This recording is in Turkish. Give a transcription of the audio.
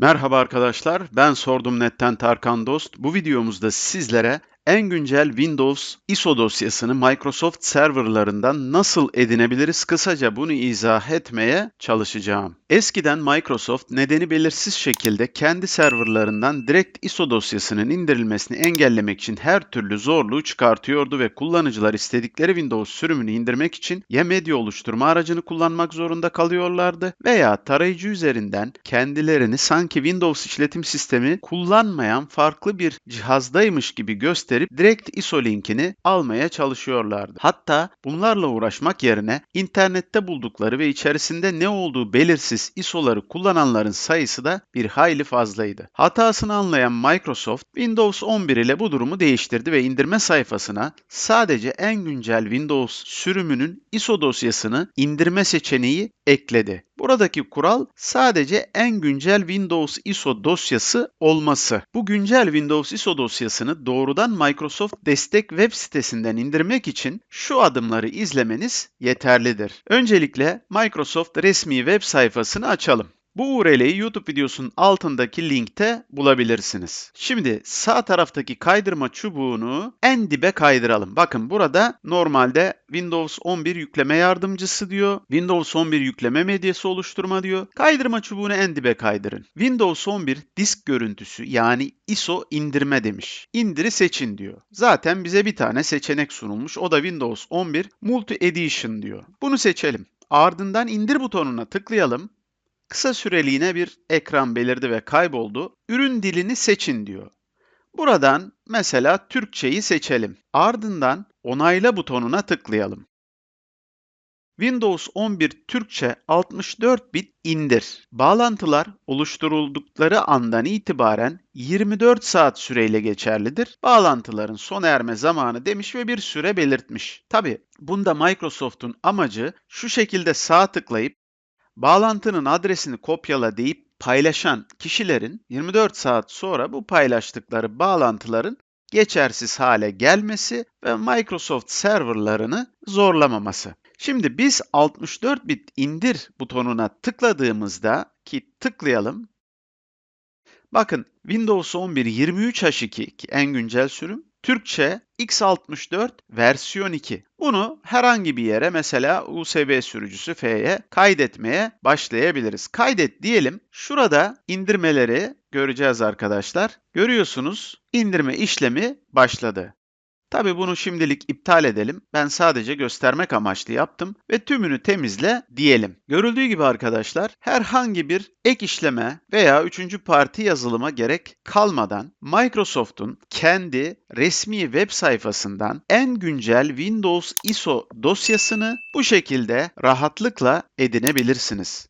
Merhaba arkadaşlar, ben Sordum Net'ten Tarkan Dost. Bu videomuzda sizlere en güncel Windows ISO dosyasını Microsoft serverlarından nasıl edinebiliriz kısaca bunu izah etmeye çalışacağım. Eskiden Microsoft nedeni belirsiz şekilde kendi serverlarından direkt ISO dosyasının indirilmesini engellemek için her türlü zorluğu çıkartıyordu ve kullanıcılar istedikleri Windows sürümünü indirmek için ya medya oluşturma aracını kullanmak zorunda kalıyorlardı veya tarayıcı üzerinden kendilerini sanki Windows işletim sistemi kullanmayan farklı bir cihazdaymış gibi gösterip direkt ISO linkini almaya çalışıyorlardı. Hatta bunlarla uğraşmak yerine internette buldukları ve içerisinde ne olduğu belirsiz ISO'ları kullananların sayısı da bir hayli fazlaydı. Hatasını anlayan Microsoft Windows 11 ile bu durumu değiştirdi ve indirme sayfasına sadece en güncel Windows sürümünün ISO dosyasını indirme seçeneği ekledi. Buradaki kural sadece en güncel Windows ISO dosyası olması. Bu güncel Windows ISO dosyasını doğrudan Microsoft destek web sitesinden indirmek için şu adımları izlemeniz yeterlidir. Öncelikle Microsoft resmi web sayfasını açalım. Bu URL'yi YouTube videosunun altındaki linkte bulabilirsiniz. Şimdi sağ taraftaki kaydırma çubuğunu en dibe kaydıralım. Bakın burada normalde Windows 11 yükleme yardımcısı diyor. Windows 11 yükleme medyası oluşturma diyor. Kaydırma çubuğunu en dibe kaydırın. Windows 11 disk görüntüsü yani ISO indirme demiş. İndiri seçin diyor. Zaten bize bir tane seçenek sunulmuş. O da Windows 11 Multi Edition diyor. Bunu seçelim. Ardından indir butonuna tıklayalım. Kısa süreliğine bir ekran belirdi ve kayboldu. Ürün dilini seçin diyor. Buradan mesela Türkçeyi seçelim. Ardından onayla butonuna tıklayalım. Windows 11 Türkçe 64 bit indir. Bağlantılar oluşturuldukları andan itibaren 24 saat süreyle geçerlidir. Bağlantıların sona erme zamanı demiş ve bir süre belirtmiş. Tabi bunda Microsoft'un amacı şu şekilde sağ tıklayıp bağlantının adresini kopyala deyip paylaşan kişilerin 24 saat sonra bu paylaştıkları bağlantıların geçersiz hale gelmesi ve Microsoft serverlarını zorlamaması. Şimdi biz 64 bit indir butonuna tıkladığımızda ki tıklayalım. Bakın Windows 11 23H2 ki en güncel sürüm Türkçe x64 versiyon 2. Bunu herhangi bir yere mesela USB sürücüsü F'ye kaydetmeye başlayabiliriz. Kaydet diyelim. Şurada indirmeleri göreceğiz arkadaşlar. Görüyorsunuz indirme işlemi başladı. Tabi bunu şimdilik iptal edelim. Ben sadece göstermek amaçlı yaptım ve tümünü temizle diyelim. Görüldüğü gibi arkadaşlar herhangi bir ek işleme veya üçüncü parti yazılıma gerek kalmadan Microsoft'un kendi resmi web sayfasından en güncel Windows ISO dosyasını bu şekilde rahatlıkla edinebilirsiniz.